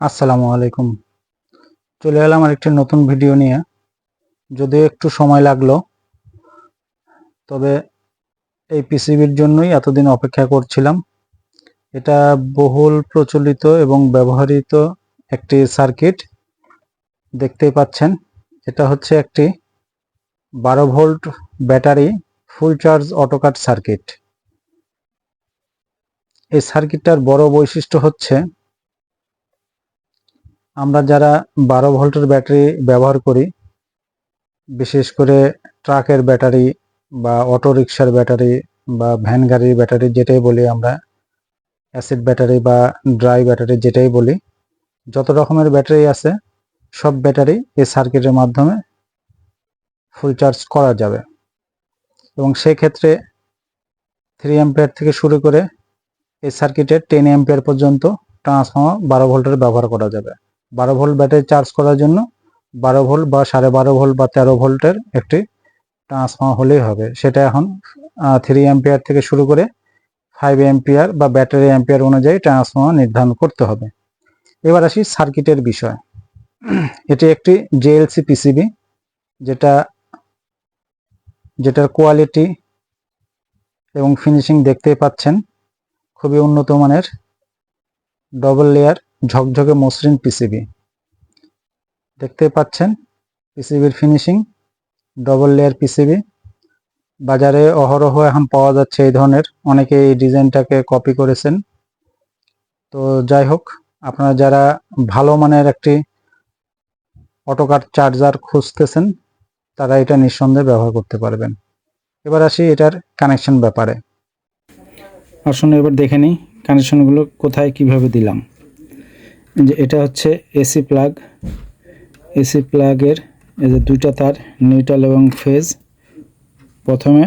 আসসালামু আলাইকুম। চলে এলাম আর একটি নতুন ভিডিও নিয়ে। যদিও একটু সময় লাগল, তবে এই পিসিবির জন্যই এতদিন অপেক্ষা করছিলাম। এটা বহুল প্রচলিত এবং ব্যবহৃত একটি সার্কিট, দেখতেই পাচ্ছেন। এটা হচ্ছে একটি বারো volt battery, full charge auto cut circuit. এই সার্কিটটার বড় বৈশিষ্ট্য হচ্ছে আমরা যারা বারো ভোল্টের ব্যাটারি ব্যবহার করি, বিশেষ করে ট্রাকের ব্যাটারি বা অটো রিক্সার ব্যাটারি বা ভ্যান গাড়ির ব্যাটারি যেটাই বলি আমরা, অ্যাসিড ব্যাটারি বা ড্রাই ব্যাটারি যেটাই বলি, যত রকমের ব্যাটারি আছে, সব ব্যাটারি এই সার্কিটের মাধ্যমে ফুল চার্জ করা যাবে। এবং সেই ক্ষেত্রে থ্রি অ্যাম্পিয়ার থেকে শুরু করে এই সার্কিটে টেন অ্যাম্পিয়ার পর্যন্ত ট্রান্সফর্মার বারো ভোল্টের ব্যবহার করা যাবে। বারো ভোল্ট ব্যাটারি চার্জ করার জন্য বারো ভোল্ট বা সাড়ে বারো ভোল্ট বা তেরো ভোল্টের একটি ট্রান্সফর্মার হলেই হবে। সেটা এখন থ্রি অ্যাম্পিয়ার থেকে শুরু করে ফাইভ অ্যাম্পিয়ার বা ব্যাটারি অ্যাম্পিয়ার অনুযায়ী ট্রান্সফর্মার নির্ধারণ করতে হবে। এবার আসি সার্কিটের বিষয়। এটি একটি জেএলসি পিসিবি যেটা, যেটার কোয়ালিটি এবং ফিনিশিং দেখতেই পাচ্ছেন। খুবই উন্নত মানের ডবল লেয়ার ঝকঝকে মসৃণ পিসিবি দেখতে পাচ্ছেন পিসিবির ফিনিশিং ডবল লেয়ার পিসিবি বাজারে অহরহ এখন পাওয়া যাচ্ছে এই ধরনের। অনেকে এই ডিজাইনটাকে কপি করেছেন। তো যাই হোক, আপনারা যারা ভালো মানের একটি অটোকার চার্জার খুঁজতেছেন, তারা এটা নিঃসন্দেহে ব্যবহার করতে পারবেন। এবার আসি এটার কানেকশন ব্যাপারে। আসুন এবার দেখে নিই কানেকশনগুলো কোথায় কীভাবে দিলাম। যে এটা হচ্ছে এসি প্লাগ। এসি প্লাগের এই যে দুইটা তার, নিউট্রাল এবং ফেজ। প্রথমে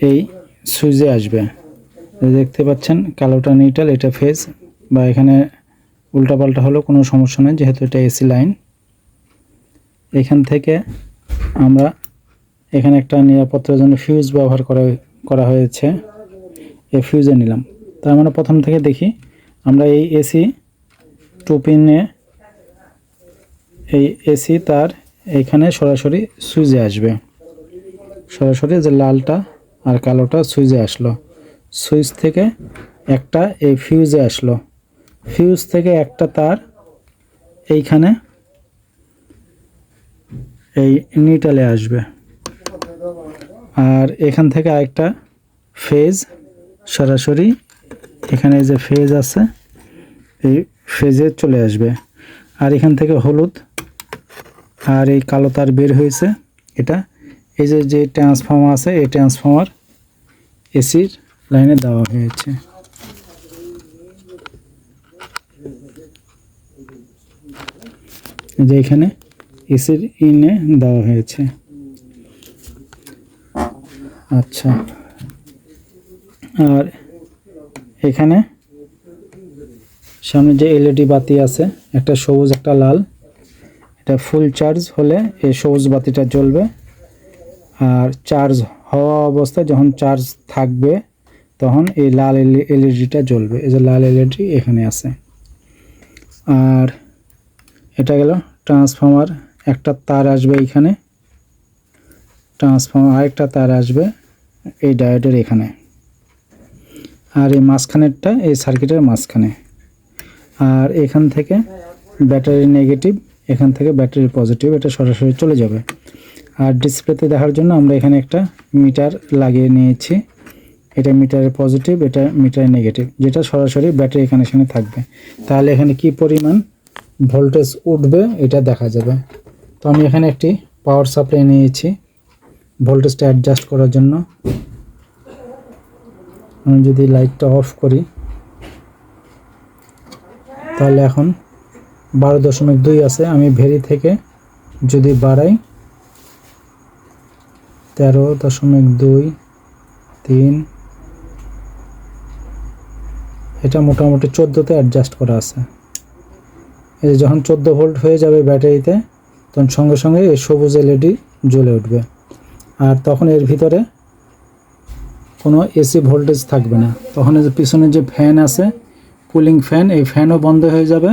এই সুইচে আসবে। দেখতে পাচ্ছেন, কালোটা নিউট্রাল, এটা ফেজ। বা এখানে উল্টাপাল্টা হলেও কোনো সমস্যা নেই, যেহেতু এটা এসি লাইন। এখান থেকে আমরা এখানে একটা নিরাপত্তার জন্য ফিউজ ব্যবহার করা করা হয়েছে। এই ফিউজে নিলাম। তার মানে প্রথম থেকে দেখি আমরা এই এসি টু পিনে এই এসি তার এখানে সরাসরি সুইচে আসবে। সরাসরি যে লালটা আর কালোটা সুইচে আসলো। সুইচ থেকে একটা এই ফিউজে আসলো। ফিউজ থেকে একটা তার এইখানে এই নিটালে আসবে। আর এখান থেকে আরেকটা ফেজ সরাসরি এখানে যে ফেজ আছে, এই ফেজে চলে আসবে। আর এখান থেকে হলুদ আর এই কালো তার বের হয়েছে, এটা। এই যে যে ট্রান্সফর্মার আছে, এই ট্রান্সফর্মার এসির লাইনে দেওয়া হয়েছে। যে এখানে এসির ইনে দেওয়া হয়েছে। আচ্ছা। আর এখানে সামনে যে এলইডি বাতি আছে, একটা সবুজ, একটা লাল। এটা ফুল চার্জ হলে এই সবুজ বাতিটা জ্বলবে। আর চার্জ হওয়া অবস্থায় যখন চার্জ থাকবে, তখন এই লাল এলইডিটা জ্বলবে। এই যে লাল এলইডি এখানে আছে। আর এটা গেল ট্রান্সফর্মার একটা তার আসবে এইখানে ট্রান্সফর্মার আরেকটা তার আসবে এই ডায়োডের এখানে। আর এই মাঝখানেরটা, এই সার্কিটের মাঝখানে। আর এখান থেকে ব্যাটারি নেগেটিভ এখান থেকে ব্যাটারি পজিটিভ এটা সরাসরি চলে যাবে। আর ডিসপ্লেতে দেখার জন্য আমরা এখানে একটা মিটার লাগিয়ে নিয়েছি। এটা মিটারের পজিটিভ এটা মিটারের নেগেটিভ যেটা সরাসরি ব্যাটারি কানেকশানে থাকবে। তাহলে এখানে কি পরিমাণ ভোল্টেজ উঠবে, এটা দেখা যাবে। তো আমি এখানে একটি পাওয়ার সাপ্লাই নিয়েছি ভোল্টেজটা অ্যাডজাস্ট করার জন্য। আমি যদি লাইটটা অফ করি, তাহলে এখন বারো দশমিক দুই আছে। আমি ভেরি থেকে যদি বাড়াই, তেরো দশমিক দুই তিন, এটা মোটামুটি চোদ্দোতে অ্যাডজাস্ট করা আছে। এই যখন চোদ্দ ভোল্ট হয়ে যাবে ব্যাটারিতে, তখন সঙ্গে সঙ্গে এই সবুজ এলইডি জ্বলে উঠবে। আর তখন এর ভিতরে কোনো এসি ভোল্টেজ থাকবে না। তখন যে পিছনে যে ফ্যান আছে কুলিং ফ্যান এই ফ্যানও বন্ধ হয়ে যাবে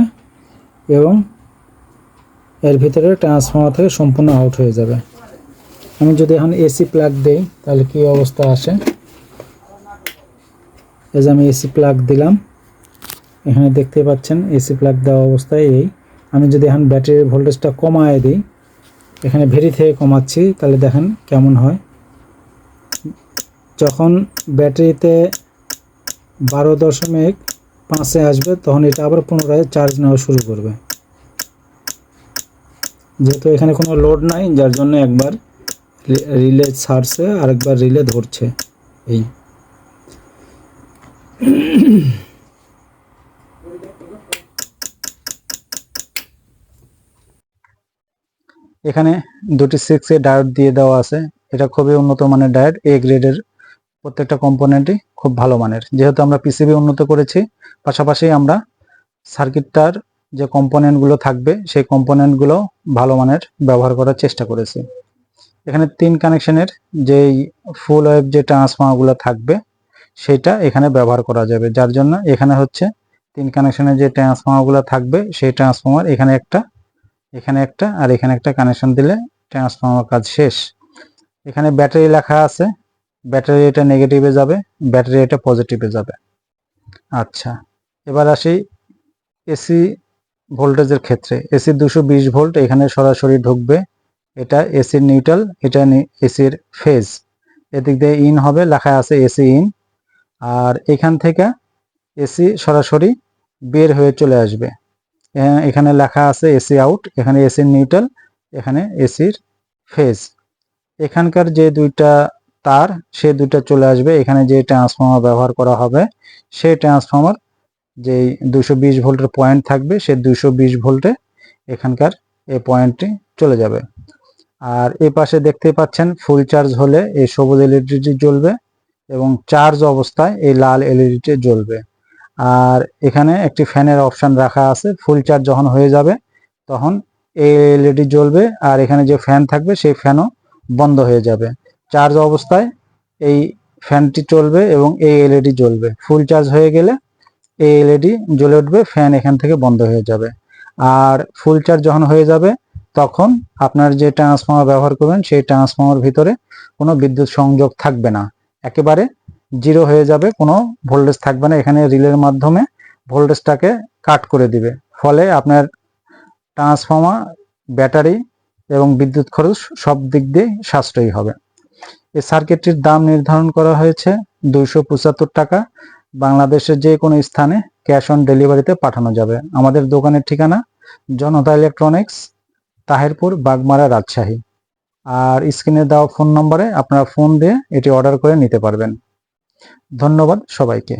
এবং এর ভিতরে ট্রান্সফর্মার থেকে সম্পূর্ণ আউট হয়ে যাবে। আমি যদি এখন এসি প্লাগ দেই, তাহলে কি অবস্থা আসে? এই যে আমি এসি প্লাগ দিলাম। এখানে দেখতে পাচ্ছেন, এসি প্লাগ দেওয়া অবস্থায় এই। আমি যদি এখন ব্যাটারির ভোল্টেজটা কমায় দিই, এখানে ভেরি থেকে কমাচ্ছি, তাহলে দেখেন কেমন হয়। যখন ব্যাটারিতে বারো দশমিক পাঁচে আসবে, তখন এটা আবার পুনরায় চার্জ নেওয়া শুরু করবে। যেহেতু এখানে কোনো লোড নাই, যার জন্য একবার রিলে ছাড়ছে, আরেকবার রিলে ধরছে এই। এখানে দুটি সিক্স এ ডায়োড দিয়ে দেওয়া আছে। এটা খুবই উন্নত মানের ডায়োড এ গ্রেডের প্রত্যেকটা কম্পোনেন্টই খুব ভালো মানের। যেহেতু আমরা পিসিবি উন্নত করেছি, পাশাপাশি আমরা সার্কিটটার যে কম্পোনেন্টগুলো থাকবে, সেই কম্পোনেন্টগুলো ভালো মানের ব্যবহার করার চেষ্টা করেছি। এখানে তিন কানেকশনের যেই ফুল ওয়েভ যে ট্রান্সফর্মারগুলো থাকবে, সেটা এখানে ব্যবহার করা যাবে। যার জন্য এখানে হচ্ছে তিন কানেকশনের যে ট্রান্সফর্মারগুলো থাকবে, সেই ট্রান্সফর্মার এখানে একটা এখানে একটা, আর এখানে একটা কানেকশন দিলে ট্রান্সফর্মার কাজ শেষ। এখানে ব্যাটারি লেখা আছে ব্যাটারি এটা নেগেটিভে যাবে, ব্যাটারি এটা পজিটিভে যাবে। আচ্ছা এবার আসি এসি ভোল্টেজের ক্ষেত্রে। এসি দুশো বিশ ভোল্ট এখানে সরাসরি ঢুকবে। এটা এসির নিউট্রাল এটা এসির ফেজ এদিক দিয়ে ইন হবে, লেখা আছে এসি ইন আর এখান থেকে এসি সরাসরি বের হয়ে চলে আসবে। এখানে লেখা আছে এসি আউট এখানে এসির নিউট্রাল এখানে এসির ফেজ এখানকার যে দুইটা তার সে দুইটা চলে আসবে। এখানে যে ট্রান্সফর্মার ব্যবহার করা হবে, সেই ট্রান্সফর্মার যে দুশো বিশ ভোল্টের পয়েন্ট থাকবে, সে দুশো বিশ ভোল্টে এখানকার এই পয়েন্টটি চলে যাবে। আর এ পাশে দেখতে পাচ্ছেন ফুল চার্জ হলে এই সবুজ এলইডিটি জ্বলবে এবং চার্জ অবস্থায় এই লাল এলইডিটি জ্বলবে। আর এখানে একটি ফ্যানের অপশন রাখা আছে ফুল চার্জ যখন হয়ে যাবে, তখন এই এলইডি জ্বলবে। আর এখানে যে ফ্যান থাকবে, সেই ফ্যানও বন্ধ হয়ে যাবে। চার্জ অবস্থায় এই ফ্যানটি চলবে এবং এই এলইডি জ্বলবে। ফুল চার্জ হয়ে গেলে এই এলইডি জ্বলে উঠবে ফ্যান এখান থেকে বন্ধ হয়ে যাবে। আর ফুল চার্জ যখন হয়ে যাবে, তখন আপনার যে ট্রান্সফর্মার ব্যবহার করবেন, সেই ট্রান্সফর্মার ভিতরে কোনো বিদ্যুৎ সংযোগ থাকবে না। একেবারে জিরো হয়ে যাবে, কোনো ভোল্টেজ থাকবে না। এখানে রিলের মাধ্যমে ভোল্টেজটাকে কাট করে দিবে। ফলে আপনার ট্রান্সফর্মার ব্যাটারি এবং বিদ্যুৎ খরচ সব দিক দিয়ে সাশ্রয়ী হবে। এই সার্কিটটির দাম নির্ধারণ করা হয়েছে দুইশো পঁচাত্তর টাকা। বাংলাদেশের যে কোনো স্থানে ক্যাশ অন ডেলিভারিতে পাঠানো যাবে। আমাদের দোকানের ঠিকানা জনতা ইলেকট্রনিক্স, তাহেরপুর, বাগমারা রাজশাহী। আর স্ক্রিনে দেওয়া ফোন নম্বরে আপনারা ফোন দিয়ে এটি অর্ডার করে নিতে পারবেন। ধন্যবাদ সবাইকে।